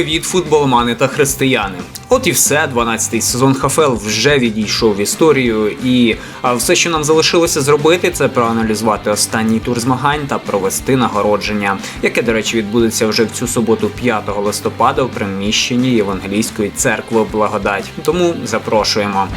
Привіт, футболмани та християни! От і все, 12-й сезон ХФЛ вже відійшов в історію, і все, що нам залишилося зробити, це проаналізувати останній тур змагань та провести нагородження, яке, до речі, відбудеться вже в цю суботу, 5 листопада, в приміщенні Євангелійської церкви Благодать. Тому запрошуємо.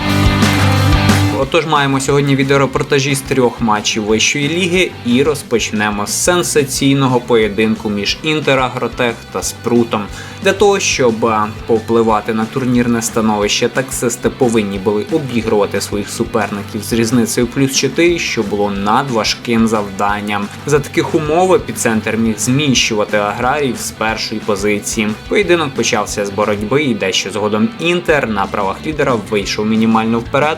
Отож, маємо сьогодні відеорепортажі з трьох матчів вищої ліги і розпочнемо з сенсаційного поєдинку між Інтер Агротех та Спрутом. Для того, щоб а, повпливати на турнірне становище, таксисти повинні були обігрувати своїх суперників з різницею плюс 4, що було надважким завданням. За таких умов епіцентр міг зміщувати аграріїв з першої позиції. Поєдинок почався з боротьби, і дещо згодом Інтер на правах лідера вийшов мінімально вперед,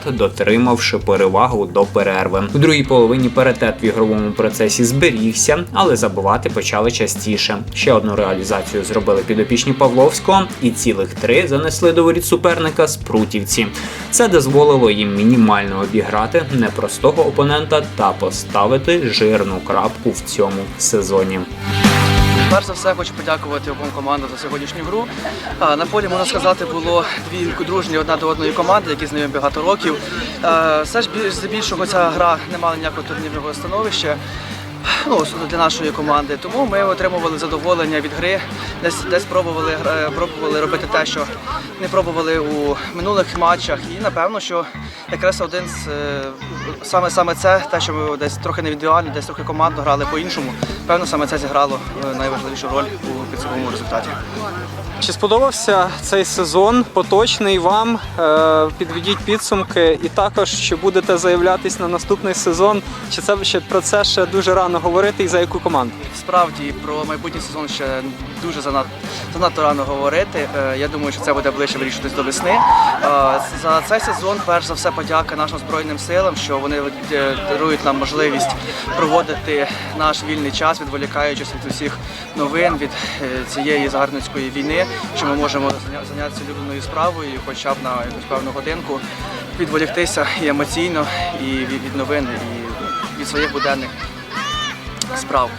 дотримавши перевагу до перерви. У другій половині паритет в ігровому процесі зберігся, але забивати почали частіше. Ще одну реалізацію зробили підопічні Павловського, і цілих три занесли до воріт суперника спрутівці. Це дозволило їм мінімально обіграти непростого опонента та поставити жирну крапку в цьому сезоні. Перш за все хочу подякувати обом командам за сьогоднішню гру. На полі можна сказати, було дві дружні одна до одної команди, які знайомі багато років. Все ж більш більшого ця гра не мала ніякого турнірного становища. Ну, для нашої команди. Тому ми отримували задоволення від гри, десь десь пробували, пробували робити те, що не пробували у минулих матчах. І напевно, що якраз один з е, саме саме це, те, що ми десь трохи не індивідуально, десь трохи командно грали по-іншому. Певно, саме це зіграло е, найважливішу роль у підсумковому результаті. Чи сподобався цей сезон поточний вам? Е, Підведіть підсумки, і також чи будете заявлятись на наступний сезон? Чи це ще про це ще дуже рано говорити і за яку команду? Справді про майбутній сезон ще дуже занадто, занадто рано говорити. Е, Я думаю, що це буде ближче вирішитись до весни. Е, За цей сезон, перш за все, подяка нашим збройним силам, що вони е, дарують нам можливість проводити наш вільний час, відволікаючись від усіх новин від цієї загарбницької війни, що ми можемо зайнятися улюбленою справою, хоча б на якусь певну годинку відволіктися і емоційно, і від новин, і від своїх буденних sprav.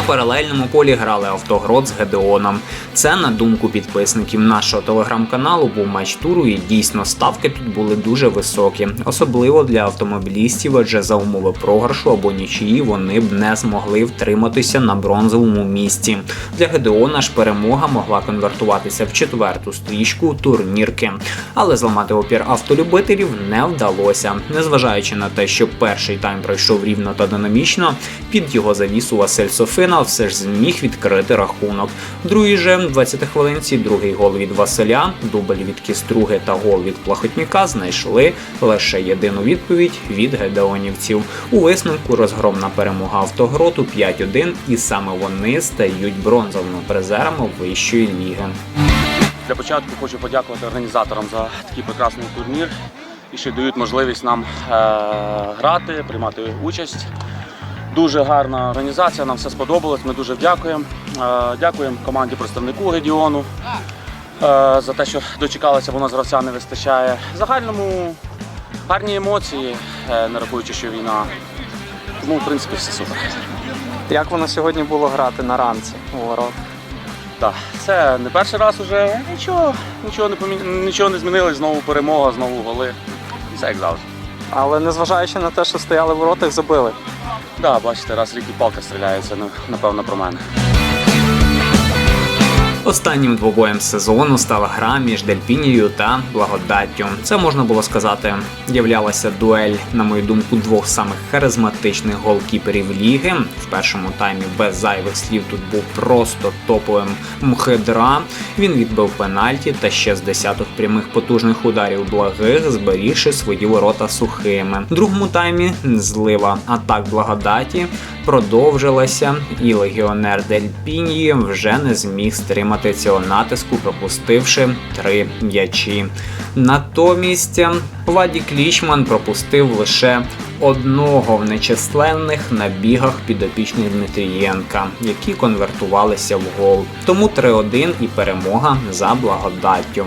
На паралельному полі грали автогрод з Гедеоном. Це, на думку підписників нашого телеграм-каналу, був матч туру, і дійсно ставки тут були дуже високі, особливо для автомобілістів, адже за умови програшу або нічиї вони б не змогли втриматися на бронзовому місці. Для Гедеона ж перемога могла конвертуватися в четверту стрічку турнірки, але зламати опір автолюбителів не вдалося. Незважаючи на те, що перший тайм пройшов рівно та динамічно, під його завісу Василь Софина все ж зміг відкрити рахунок. В другій же 20 хвилинці другий гол від Василя, дубль від Кіструги та гол від Плахотніка знайшли лише єдину відповідь від гедеонівців. У висновку розгромна перемога автогроту 5-1, і саме вони стають бронзовими призерами вищої ліги. Для початку хочу подякувати організаторам за такий прекрасний турнір і що дають можливість нам е, грати, приймати участь. Дуже гарна організація, нам все сподобалось. Ми дуже дякуємо. Е, дякуємо команді представнику Гедіону е, за те, що дочекалися, бо нас гравця не вистачає. В загальному гарні емоції, е, не рахуючи, що війна. Тому, в принципі, все супер. Як воно сьогодні було грати на ранці у ворот? Так, це не перший раз уже. Нічого, нічого не помі... нічого не змінилось, знову перемога, знову голи. Все як завжди. Але незважаючи на те, що стояли в воротах, забили. Да, бачите, раз рік і палка стріляється, ну, напевно, про мене. Останнім двобоєм сезону стала гра між Дельпінією та Благодаттю. Це можна було сказати, являлася дуель, на мою думку, двох самих харизматичних голкіперів ліги. В першому таймі без зайвих слів тут був просто топовим Мхедра. Він відбив пенальті та ще з десяток прямих потужних ударів благих, зберігши свої ворота сухими. В другому таймі злива атак благодаті продовжилася, і легіонер Дель Піньї вже не зміг стримати цього натиску, пропустивши три м'ячі. Натомість Владі Клічман пропустив лише одного в нечисленних набігах підопічних Дмитрієнка, які конвертувалися в гол. Тому 3-1 і перемога за благодаттю.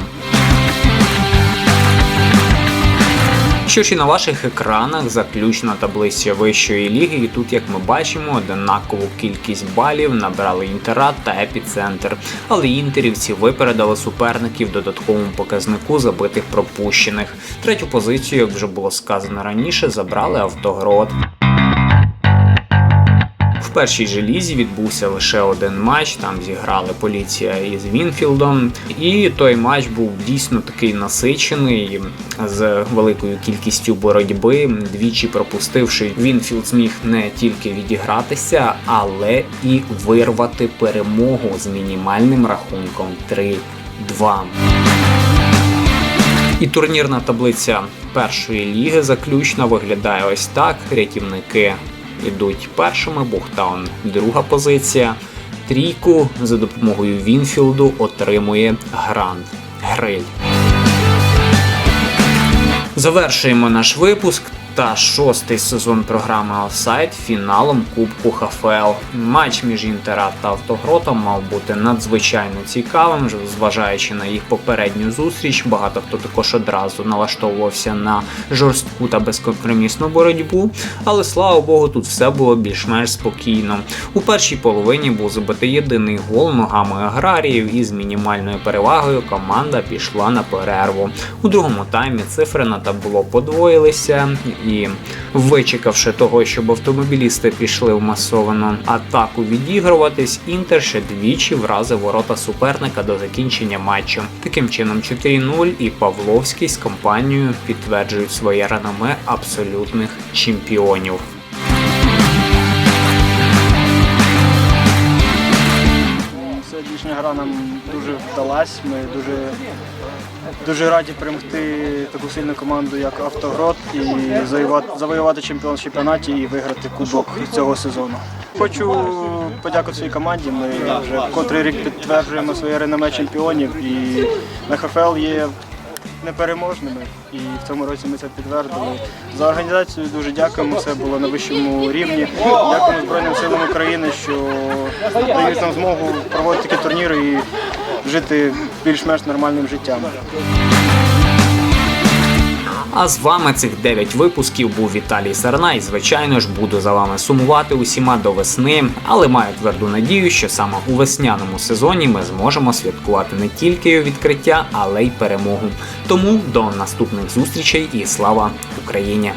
І на ваших екранах заключна таблиця вищої ліги, і тут, як ми бачимо, однакову кількість балів набрали Інтера та Епіцентр. Але інтерівці випередили суперників додатковому показнику забитих пропущених. Третю позицію, як вже було сказано раніше, забрали автоград. Першій же лізі відбувся лише один матч. Там зіграли поліція із Вінфілдом, і той матч був дійсно такий насичений з великою кількістю боротьби. Двічі пропустивши, Вінфілд зміг не тільки відігратися, але і вирвати перемогу з мінімальним рахунком 3-2. І турнірна таблиця першої ліги заключна виглядає ось так. Рятівники йдуть першими, Бухтаун друга позиція. Трійку за допомогою Вінфілду отримує Гранд Гриль. Завершуємо наш випуск та шостий сезон програми Офсайд фіналом Кубку ХФЛ. Матч між Інтера та Автогротом мав бути надзвичайно цікавим, зважаючи на їх попередню зустріч. Багато хто також одразу налаштовувався на жорстку та безкомпромісну боротьбу. Але слава Богу, тут все було більш-менш спокійно. У першій половині був забитий єдиний гол ногами аграріїв, і з мінімальною перевагою команда пішла на перерву. У другому таймі цифри на табло подвоїлися, і вичекавши того, щоб автомобілісти пішли в масовану атаку відігруватись, Інтер ще двічі вразив ворота суперника до закінчення матчу. Таким чином 4-0 і Павловський з компанією підтверджують своє реноме абсолютних чемпіонів. Сьогоднішня гра нам дуже вдалась. Ми дуже, дуже раді перемогти таку сильну команду, як Автогрот, і завоювати, завоювати чемпіон в чемпіонаті і виграти кубок цього сезону. Хочу подякувати своїй команді. Ми вже котрий рік підтверджуємо своє реноме чемпіонів і на ХФЛ є непереможними. І в цьому році ми це підтвердили. За організацію дуже дякуємо. Все було на вищому рівні. Дякуємо Збройним силам України, що дають нам змогу проводити такі турніри і жити більш-менш нормальним життям. А з вами цих 9 випусків був Віталій Сарна, і звичайно ж буду за вами сумувати усіма до весни, але маю тверду надію, що саме у весняному сезоні ми зможемо святкувати не тільки відкриття, але й перемогу. Тому до наступних зустрічей і слава Україні!